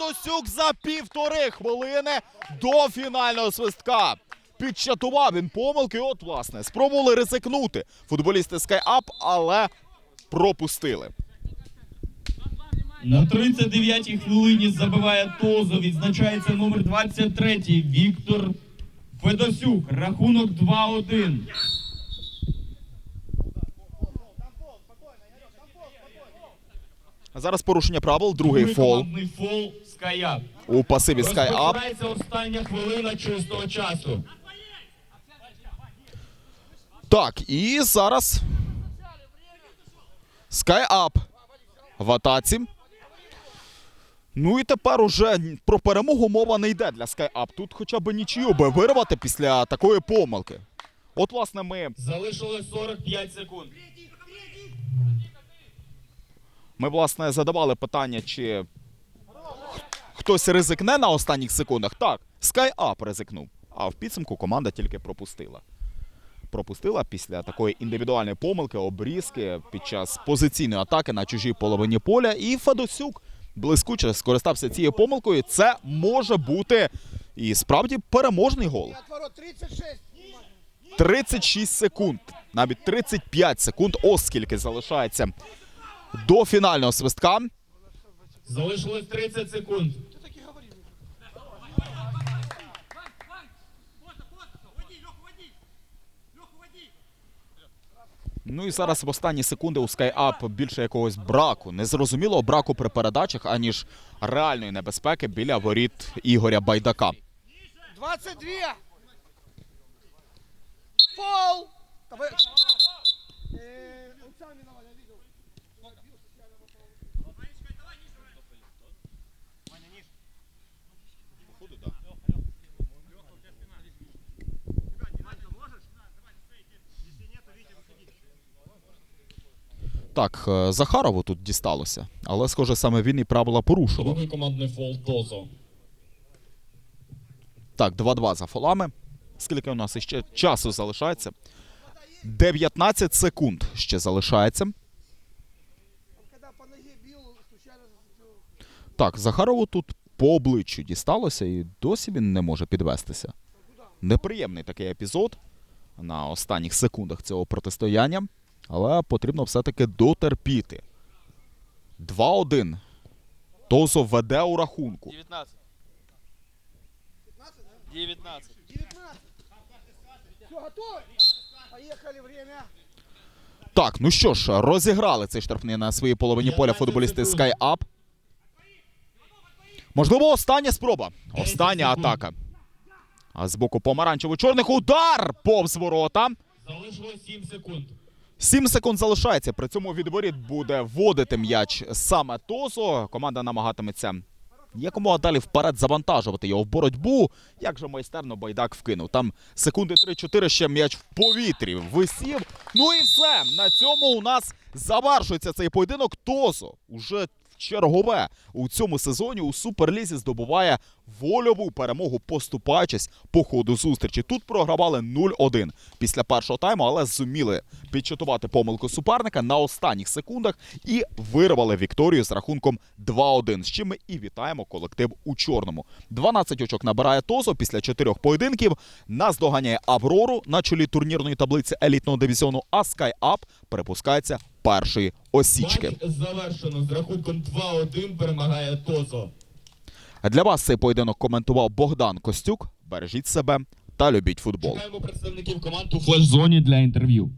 Федосюк за півтори хвилини до фінального свистка. Підчатував він помилки. От, власне, спробували ризикнути футболісти SkyUp, але пропустили. На 39-й хвилині забиває Тозо. Відзначається номер 23 Віктор Федосюк. Рахунок 2-1. А зараз порушення правил, другий фол фол Скаяп. у пасиві SkyUp. Остання хвилина чистого часу. Так, і зараз SkyUp в атаці. Ну і тепер уже про перемогу мова не йде для SkyUp. Тут хоча б нічию би вирвати після такої помилки. От, власне, ми, Залишилось 45 секунд. Ми власне задавали питання, чи хтось ризикне на останніх секундах. Так, SkyUp ризикнув. А в підсумку команда тільки пропустила. Пропустила після такої індивідуальної помилки, обрізки під час позиційної атаки на чужій половині поля. І Федосюк блискуче скористався цією помилкою. Це може бути і справді переможний гол. От ворот 36. 36 секунд, навіть 35 секунд, ось скільки залишається до фінального свистка. Залишилось 30 секунд. Ну і зараз в останні секунди у SkyUp більше якогось браку, незрозумілого браку при передачах, аніж реальної небезпеки біля воріт Ігоря Байдака. 22. Фол. Та Так, е, Захарову тут дісталося, але, схоже, саме він і правила порушував. Так, 2-2 за фолами. Скільки у нас іще часу залишається? 19 секунд ще залишається. Так, Захарову тут по обличчю дісталося і досі він не може підвестися. Неприємний такий епізод на останніх секундах цього протистояння, але потрібно все-таки дотерпіти. 2-1. Тозо веде у рахунку. 19. 19. 19. Все, готовы? Поехали, время. Так, ну що ж, розіграли цей штрафний на своїй половині поля футболісти. SkyUp. Можливо, остання спроба. Остання атака. А з боку помаранчево-чорних удар повз ворота. Залишилось 7 секунд. 7 секунд залишається. При цьому від воріт буде вводити м'яч саме Тозо. Команда намагатиметься якомога далі вперед завантажувати його в боротьбу. Як же майстерно байдак вкинув. Там секунди 3-4 ще м'яч в повітрі висів. Ну і все. На цьому у нас завершується цей поєдинок. Тозо уже чергове. У цьому сезоні у суперлізі здобуває вольову перемогу, поступаючись по ходу зустрічі. Тут програвали 0-1 після першого тайму, але зуміли підчатувати помилку суперника на останніх секундах і вирвали Вікторію з рахунком 2-1, з чим ми і вітаємо колектив у чорному. 12 очок набирає Тозо після чотирьох поєдинків. Нас доганяє Аврору на чолі турнірної таблиці елітного дивізіону, а SkyUp перепускається першої осічки. Завершено з рахунком 2-1 перемагає Тозо. Для вас цей поєдинок коментував Богдан Костюк. Бережіть себе та любіть футбол. Чекаємо представників команд у флеш-зоні для інтерв'ю.